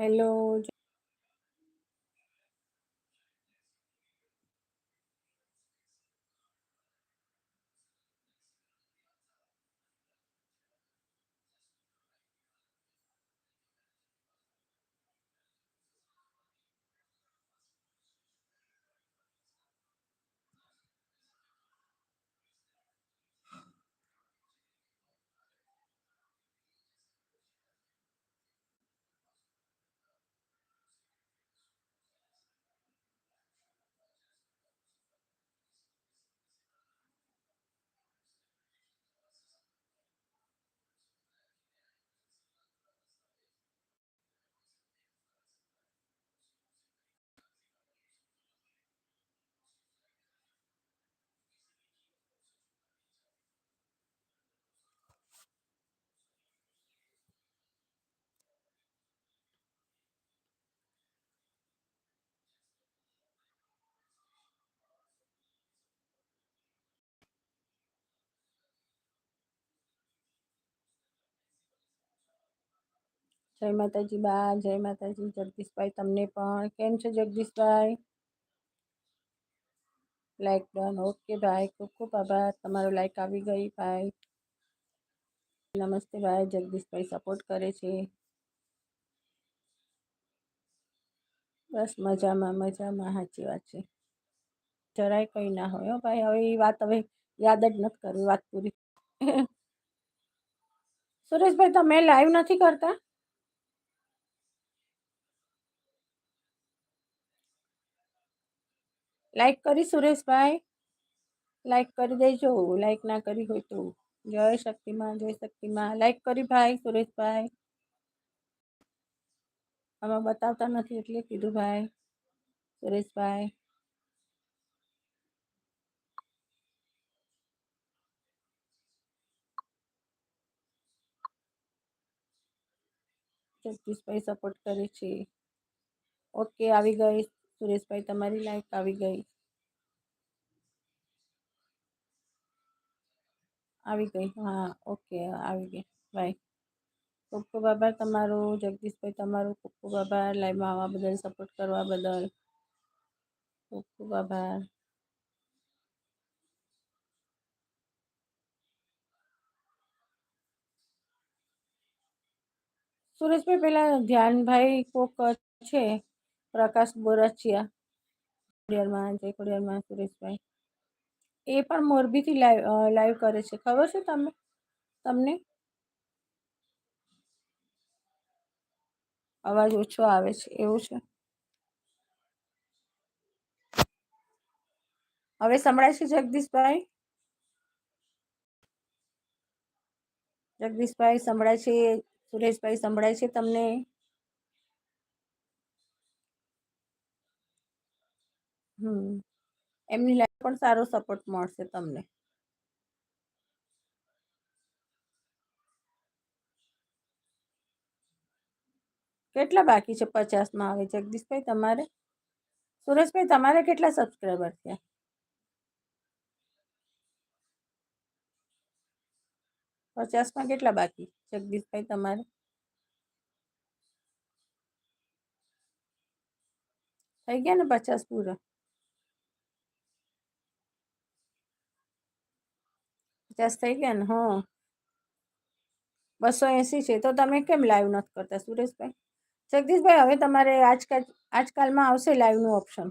hello જય માતાજી બા જય માતાજી, જગદીશભાઈ તમને પણ. કેમ છે જગદીશભાઈ? લાઈક ડન ઓકે ભાઈ, ખૂબ ખૂબ આભાર. તમારો લાઈક આવી ગઈ ભાઈ. નમસ્તે ભાઈ, જગદીશભાઈ સપોર્ટ કરે છે. બસ મજામાં મજામાં. સાચી વાત છે. જરાય કંઈ ના હોય ભાઈ. હવે એ વાત હવે યાદ જ નથી કરવી, વાત પૂરી. સુરેશભાઈ, તમે લાઈવ નથી કરતા? લાઈક કરી સુરેશભાઈ. લાઈક કરી દેજો. લાઈક ના કરી હોય તો જય શક્તિમાં જય શક્તિમાં લાઈક કરી ભાઈ સુરેશભાઈ. આમાં બતાવતા નથી એટલે કીધું ભાઈ સુરેશભાઈ. જગદીશભાઈ સપોર્ટ કરે છે. ઓકે આવી ગઈ. સુરેશભાઈ તમારી લાઈક આવી ગઈ આવી ગઈ હા ઓકે આવી ગઈ બાય ખૂબ ખૂબ આભાર તમારો જગદીશભાઈ તમારો ખૂબ ખૂબ આભાર લાઈવમાં આવવા બદલ સપોર્ટ કરવા બદલ ખૂબ ખૂબ આભાર સુરેશભાઈ પેલા ધ્યાનભાઈ કોક છે પ્રકાશ બોરચિયા ખોડિયારમાં જય ખોડિયારમાં સુરેશભાઈ એ પણ મોરબીથી લાઈવ લાઈવ કરે છે. ખબર છે તમે તમને? અવાજ ઓછો આવે છે, એવું છે. હવે સંભળાય છે જગદીશભાઈ? જગદીશભાઈ સંભળાય છે, સુરેશભાઈ સંભળાય છે તમને? હમ. એમની લાઈફ પણ સારો સપોર્ટ મળશે તમને. કેટલા બાકી છે પચાસમાં આવે જગદીશભાઈ, તમારે? સુરેશભાઈ, તમારે કેટલા સબસ્ક્રાઈબર થયા? પચાસમાં કેટલા બાકી? જગદીશભાઈ, તમારે? થઈ ગયા ને પચાસ પૂરા? પચાસ થઈ ગયા ને, હા. બસો એંસી છે, તો તમે કેમ લાઈવ નથી કરતા, સુરેશભાઈ? જગદીશભાઈ, હવે તમારે આજકાલ, આજકાલમાં આવશે લાઈવનું ઓપ્શન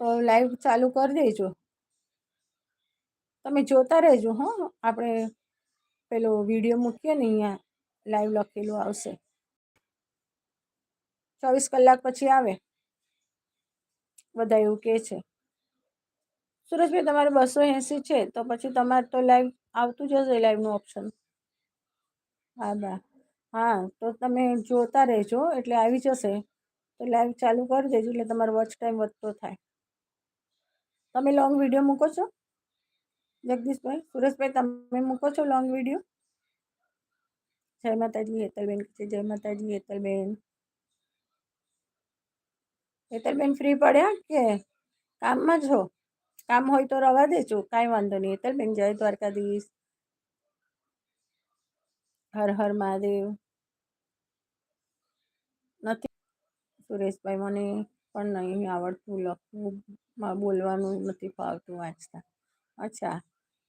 તો લાઈવ ચાલુ કરી દેજો. તમે જોતા રહેજો, હં. આપણે પેલો વીડિયો મૂકીએ ને, અહીંયા લાઈવ લખેલું આવશે. ચોવીસ કલાક પછી આવે. બધા એવું કહે છે. સુરેશભાઈ તમારે બસો એંસી છે, તો પછી તમારે તો લાઈવ આવતું જ હશે લાઈવનું ઓપ્શન હા, બા. હા, તો તમે જોતા રહેજો, એટલે આવી જશે. તો લાઈવ ચાલુ કરી દેજો, એટલે તમારો વોચ ટાઈમ વધતો થાય. તમે લોંગ વીડિયો મૂકો છો? જગદીશભાઈ, સુરેશભાઈ, તમે મૂકો છો લોંગ વીડિયો જય માતાજી, હેતલબેન છે, જય માતાજી, હેતલબેન. હેતલબેન ફ્રી પડ્યા કે? કામમાં છો કામ હોય તો રવા દેજો, કાંઈ વાંધો નહીં. હેતલબેન જય દ્વારકાધીશ. હર હર મહાદેવ. નથી. સુરેશભાઈ મને પણ નહીં આવડતું લખવું, બોલવાનું નથી ફાવતું વાંચતા. અચ્છા,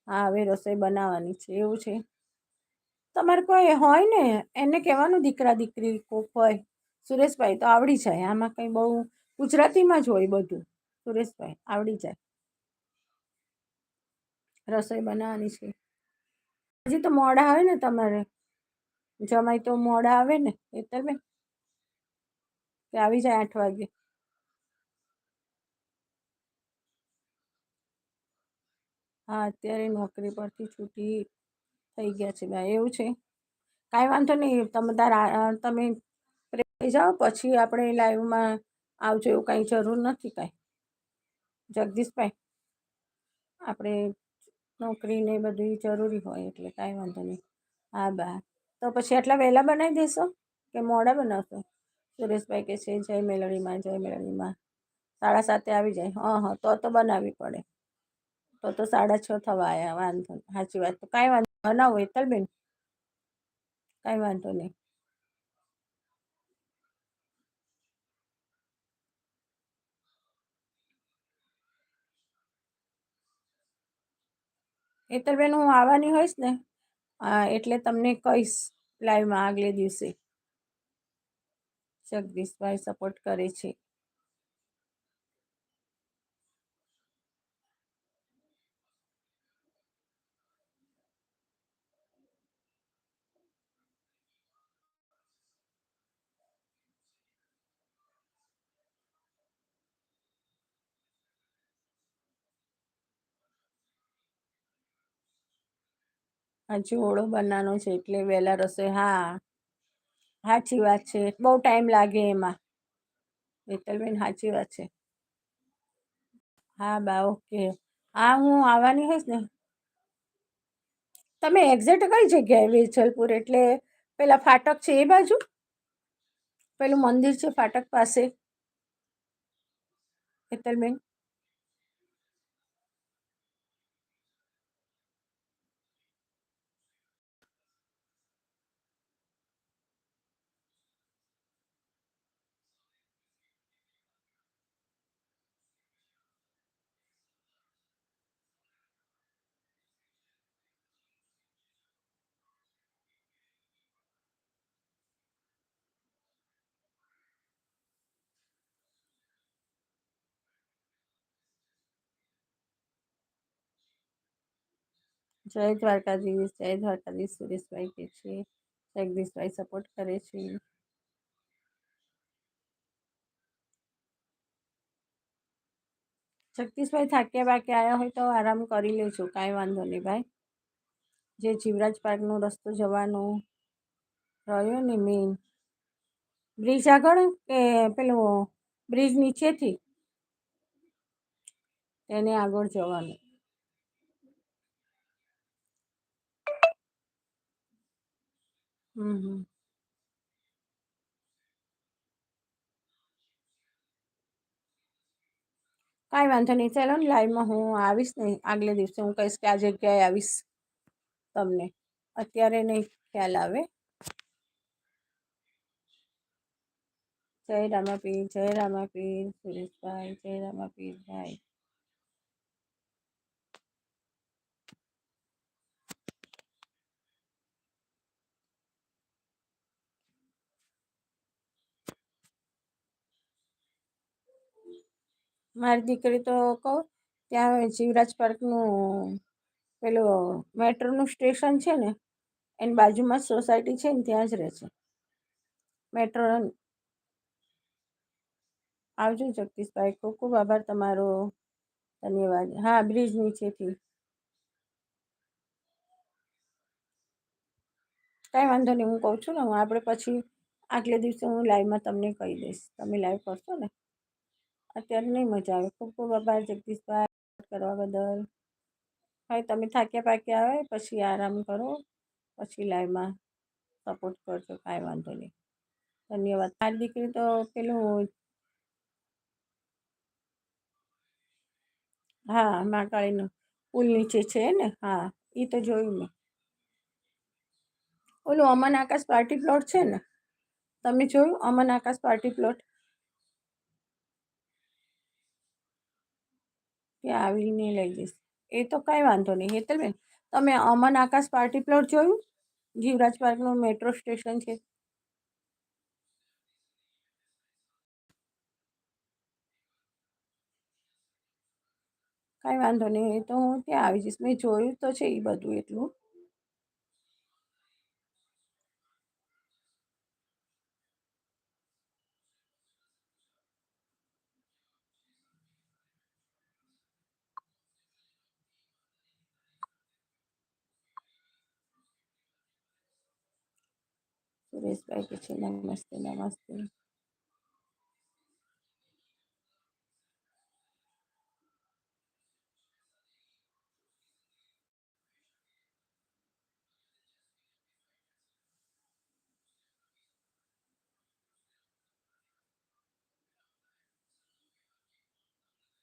હા, હવે રસોઈ બનાવવાની છે. એવું છે? તમારે કોઈ હોય ને, એને કહેવાનું દીકરા દીકરી કોક હોય. સુરેશભાઈ તો આવડી જાય. આમાં કંઈ બહુ ગુજરાતીમાં જ હોય બધું. સુરેશભાઈ, આવડી જાય. રસોઈ બનાવવાની છે. હજી તો મોડા આવે ને તમારે. જમાય તો મોડા આવે ને હેતલબેન કે આવી જાય આઠ વાગે. હા, અત્યારે નોકરી પરથી છૂટી થઈ ગયા છે ભાઈ, એવું છે. કાંઈ વાંધો નહીં, તમે તાર તમે પ્રેમ જાઓ, પછી આપણે લાઈવમાં આવજો, એવું કાંઈ જરૂર નથી કાંઈ. જગદીશભાઈ, આપણે નોકરીને બધું જરૂરી હોય એટલે કાંઈ વાંધો નહીં. હા, બા. તો પછી આટલા વહેલા બનાવી દેશો કે મોડા બનાવશો? સુરેશભાઈ કે છે, જય મેલડીમાં જય મેલડીમાં સાડા સાતે આવી જાય. હં હં, તો તો બનાવવી પડે. તો તો સાડા છ થવા આવ્યા વાંધો સાચી વાત. તો કાંઈ વાંધો બનાવો, હેતલબેન. કાંઈ વાંધો નહીં. હેતલબેન હું આવવાની હોઈશ ને? એટલે તમને કહીશ લાઈવમાં આગલે દિવસે. જગદીશભાઈ સપોર્ટ કરે છે. હજી ઓળો બનાવવાનો છે એટલે વહેલા રસોઈ હા. સાચી વાત છે. બહુ ટાઈમ લાગે એમાં. હેતલબેન સાચી વાત છે. હા, બા, ઓકે. હા, હું આવવાની હોઈશ ને? તમે એક્ઝેક્ટ કઈ જગ્યાએ વેજલપુર એટલે પેલા ફાટક છે એ બાજુ? પેલું મંદિર છે ફાટક પાસે? હેતલબેન? જય દ્વારકાધીશ જય દ્વારકાધીશ સુરેશભાઈ કે છે, જગદીશભાઈ સપોર્ટ કરે છે. જગદીશભાઈ થાક્યા બાકી આવ્યા હોય તો આરામ કરી લેજો, કાંઈ વાંધો નહીં ભાઈ. જે જીવરાજ પાર્કનો રસ્તો જવાનો રહ્યો ને મેઇન બ્રિજ આગળ કે પેલો બ્રિજ નીચેથી? તેને આગળ જવાનું. હમ કાંઈ વાંધો નહીં. ચાલો ને લાઈવમાં હું આવીશ ને આગલે દિવસે હું કહીશ કે આ જગ્યાએ આવીશ તમને. અત્યારે નહીં, ખ્યાલ આવે. જય રામાપીર જય રામાપીર, સુરેશભાઈ, જય રામાપીર મારી દીકરી તો કહું, ત્યાં જીવરાજ પાર્કનું પેલું મેટ્રોનું સ્ટેશન છે ને, એની બાજુમાં સોસાયટી છે ને, ત્યાં જ રહે છે. મેટ્રો આવજો જગદીશભાઈ, ખૂબ ખૂબ આભાર તમારો ધન્યવાદ. હા, બ્રિજ નીચેથી. કાંઈ વાંધો નહીં, હું કહું છું ને, હું આપણે પછી આગલે દિવસે હું લાઈવમાં તમને કહી દઈશ. તમે લાઈવ કરશો ને? અત્યારે નહીં મજા આવે. ખૂબ ખૂબ આભાર જગદીશભાઈ કરવા બદલ. હવે તમે થાક્યા પાક્યા આવે પછી આરામ કરો, પછી લાઈવમાં સપોર્ટ કરજો, કાંઈ વાંધો નહીં. ધન્યવાદ. મારી દીકરી તો પેલું હા, મહાકાળીનું પુલ નીચે છે ને? હા એ તો જોયું મેં. ઓલું અમન આકાશ પાર્ટી પ્લોટ છે ને? તમે જોયું? અમન આકાશ પાર્ટી પ્લોટ કે આવીને લઈ જઈશ. એ તો કાંઈ વાંધો નહીં. હેતલબેન, તમે અમન આકાશ પાર્ટી પ્લોટ જોયું? જીવરાજ પાર્કનું મેટ્રો સ્ટેશન છે. કાંઈ વાંધો નહીં. એ તો હું ત્યાં આવી જઈશ. મેં જોયું તો છે એ બધું એટલું. સુરેશભાઈ કે છે નમસ્તે નમસ્તે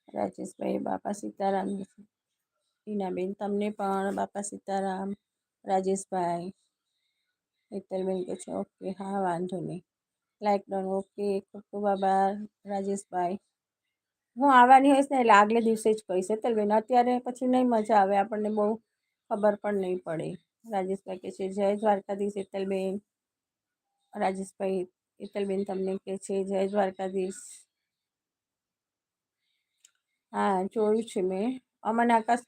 રાજેશભાઈ બાપા સીતારામ ટીનાબેન તમને પણ બાપા સીતારામ રાજેશભાઈ હેતલબેન કે છે ઓકે હા વાંધો નહીં લાઈક ડન ઓકે ખૂબ ખૂબ રાજેશભાઈ હું આવવાની હોઈશ ને એટલે આગલે દિવસે જ કહીશ હેતલબેન અત્યારે પછી નહીં મજા આવે આપણને બહુ ખબર પણ નહીં પડે રાજેશભાઈ કે છે જય દ્વારકાધીશ હેતલબેન રાજેશભાઈ હેતલબેન તમને કે છે જય દ્વારકાધીશ હા જોયું છે મેં અમન આકાશ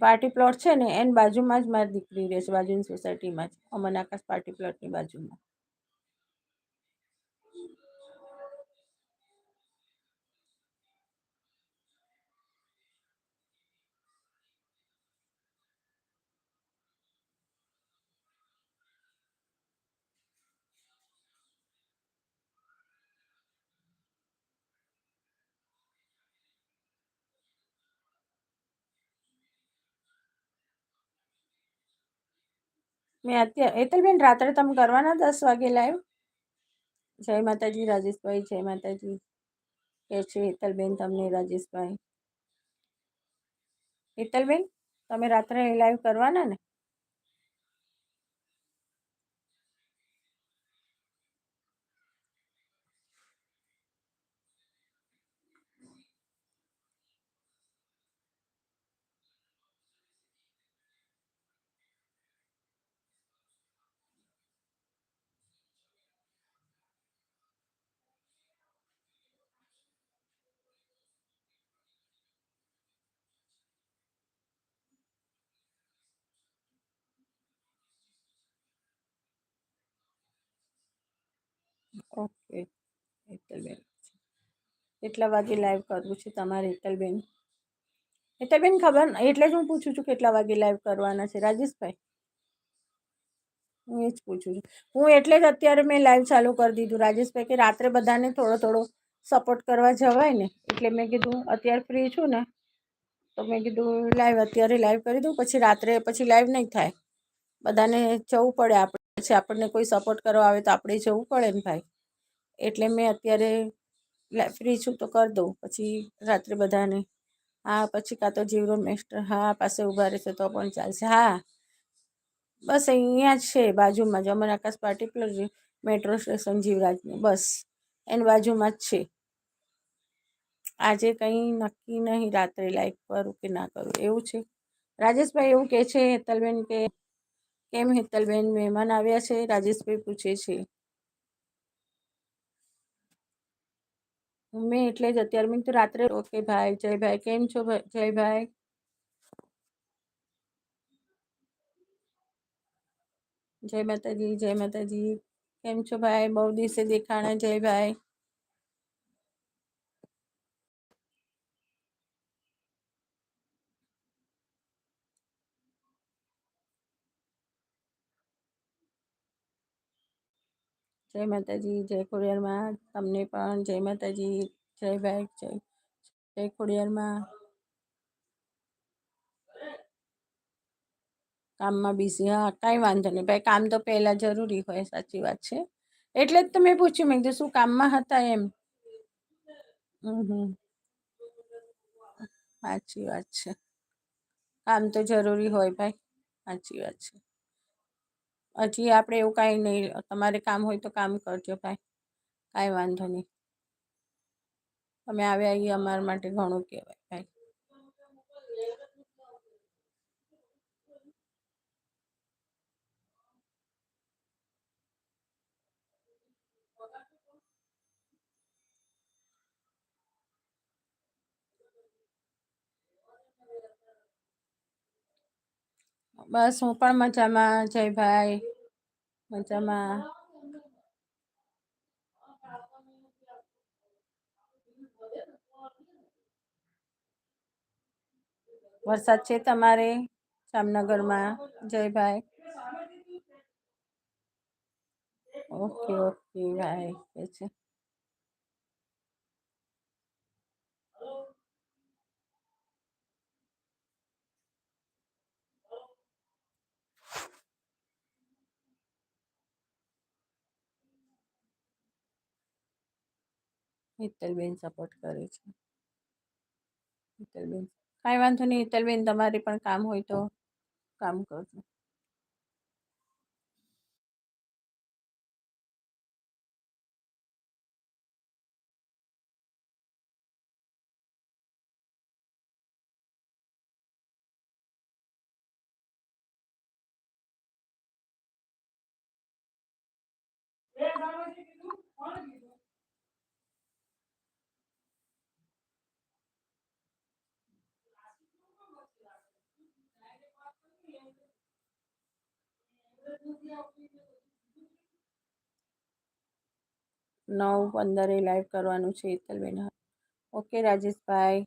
પાર્ટી પ્લોટ છે ને, એની બાજુમાં જ મારી દીકરી રહે છે, બાજુની સોસાયટીમાં જ અમન આકાશ પાર્ટી પ્લોટની બાજુમાં. મેં અત્યારે હેતલબેન રાત્રે તમે કરવાના દસ વાગે લાઈવ જય માતાજી, રાજેશભાઈ, જય માતાજી. કે છે હેતલબેન તમને, રાજેશભાઈ? હેતલબેન તમે રાત્રે લાઈવ કરવાના ને? ઓકે. હેતલબેન. કેટલા વાગે લાઈવ કરવું છે તમારે હેતલબેન? હેતલબેન ખબર એટલે જ હું પૂછું છું કેટલા વાગે લાઈવ કરવાના છે. રાજેશભાઈ? હું એ જ પૂછું છું. હું એટલે જ અત્યારે મેં લાઈવ ચાલુ કરી દીધું. રાજેશભાઈ કે રાત્રે બધાને થોડો થોડો સપોર્ટ કરવા જવાય ને, એટલે મેં કીધું અત્યારે ફ્રી છું ને, તો મેં કીધું લાઈવ અત્યારે લાઈવ કરી દઉં, પછી રાત્રે પછી લાઈવ નહીં થાય. બધાને જવું પડે આપણે. પછી આપણને કોઈ સપોર્ટ કરવા આવે તો આપણે જવું પડે ને ભાઈ. એટલે મેં અત્યારે ફ્રી છું તો કરી દઉં. પછી રાત્રે બધાને, હા, પછી કાં તો જીવરો મેસ્ટર હા, પાસે ઊભા રહેશે તો પણ ચાલશે. હા, બસ અહીંયા જ છે, બાજુમાં જ. Amar Akash particular metro station જીવરાજનું, બસ. એની બાજુમાં જ છે. આજે કંઈ નક્કી નહીં રાત્રે લાઈક કરું કે ના કરું. એવું છે. રાજેશભાઈ એવું કહે છે હેતલબેન કે, કેમ હેતલબેન મહેમાન આવ્યા છે? રાજેશભાઈ પૂછે છે. મેં એટલે જ અત્યારે મેં કીધું રાત્રે ઓકે ભાઈ, જય ભાઈ, કેમ છો ભાઈ જય ભાઈ? જય માતાજી જય માતાજી. કેમ છો ભાઈ? બહુ દિવસે દેખાણા, જય ભાઈ. જય માતાજી, જય ખોડિયારમાં. તમને પણ જય માતાજી, જય ભાઈ, જય જય ખોડિયારમાં. કામમાં બિઝી, હા, કાંઈ વાંધો નહીં. ભાઈ, કામ તો પહેલાં જરૂરી હોય, સાચી વાત છે. એટલે જ તો મેં પૂછ્યું, મેં કીધું, શું કામમાં હતા એમ? હમ. સાચી વાત છે. કામ તો જરૂરી હોય, ભાઈ. સાચી વાત છે. હજી આપણે એવું કાંઈ નહીં, તમારે કામ હોય તો કામ કરજો ભાઈ, કાંઈ વાંધો નહીં. તમે આવ્યા એ અમારા માટે ઘણું કહેવાય, ભાઈ. બસ હું પણ મજામાં જય ભાઈ મજામાં. વરસાદ છે તમારે જામનગરમાં, જયભાઈ? ઓકે ઓકે ભાઈ છે. હેતલબેન સપોર્ટ કરે છે. હેતલબેન. કાંઈ વાંધો નહીં, હેતલબેન, તમારે પણ કામ હોય તો કામ કરજો. નવ પંદરે લાઈવ કરવાનું છે હેતલબેન ઓકે રાજેશભાઈ.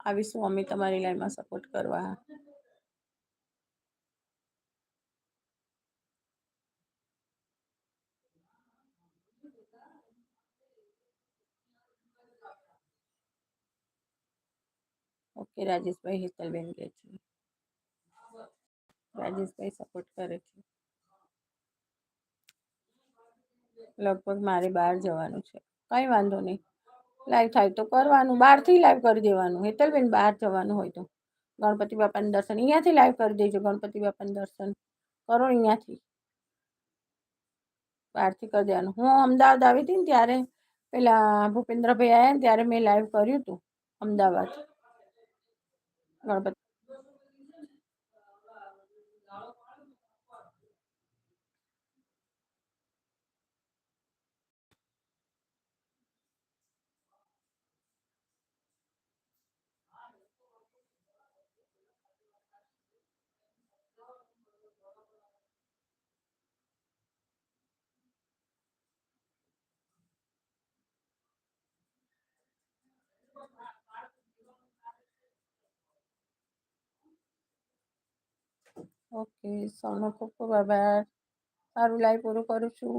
આવીશું અમે તમારી લાઈનમાં સપોર્ટ કરવા. ઓકે રાજેશભાઈ હેતલબેન કે છે. રાજેશભાઈ સપોર્ટ કરે છે. લગભગ મારે બહાર જવાનું છે. કંઈ વાંધો નહીં. લાઈવ થાય તો કરવાનું. બહારથી લાઈવ કરી દેવાનું. હેતલબેન બહાર જવાનું હોય તો. ગણપતિ બાપાનું દર્શન. અહીંયાથી લાઈવ કરી દેજો. ગણપતિ બાપાનું દર્શન કરો અહીંયાથી. બહારથી કરી દેવાનું. હું અમદાવાદ આવી હતી ને ત્યારે પેલા ભૂપેન્દ્રભાઈ આવ્યા ને ત્યારે મેં લાઈવ કર્યું હતું અમદાવાદ. ગણપતિ ઓકે સૌનો ખૂબ ખૂબ આભાર સારું લાઈવ પૂરું કરું છું.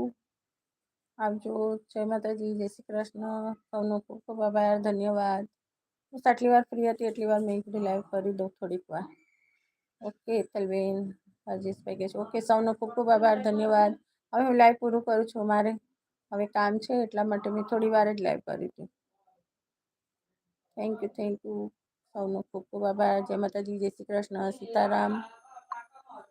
આવજો. જય માતાજી, જય શ્રી કૃષ્ણ. સૌનો ખૂબ ખૂબ આભાર ધન્યવાદ. બસ આટલી વાર ફ્રી હતી, એટલી વાર મેં કીધું લાઈવ કરી દઉં થોડીક વાર. ઓકે હેતલબેન રાજેશભાઈ કે છે ઓકે સૌનો ખૂબ ખૂબ આભાર ધન્યવાદ. હવે હું લાઈવ પૂરું કરું છું, મારે. હવે કામ છે, એટલા માટે મેં થોડી વાર જ લાઈવ કરી હતી. થેન્ક યુ થેન્ક યુ સૌનો ખૂબ ખૂબ આભાર જય માતાજી જય શ્રી કૃષ્ણ સીતારામ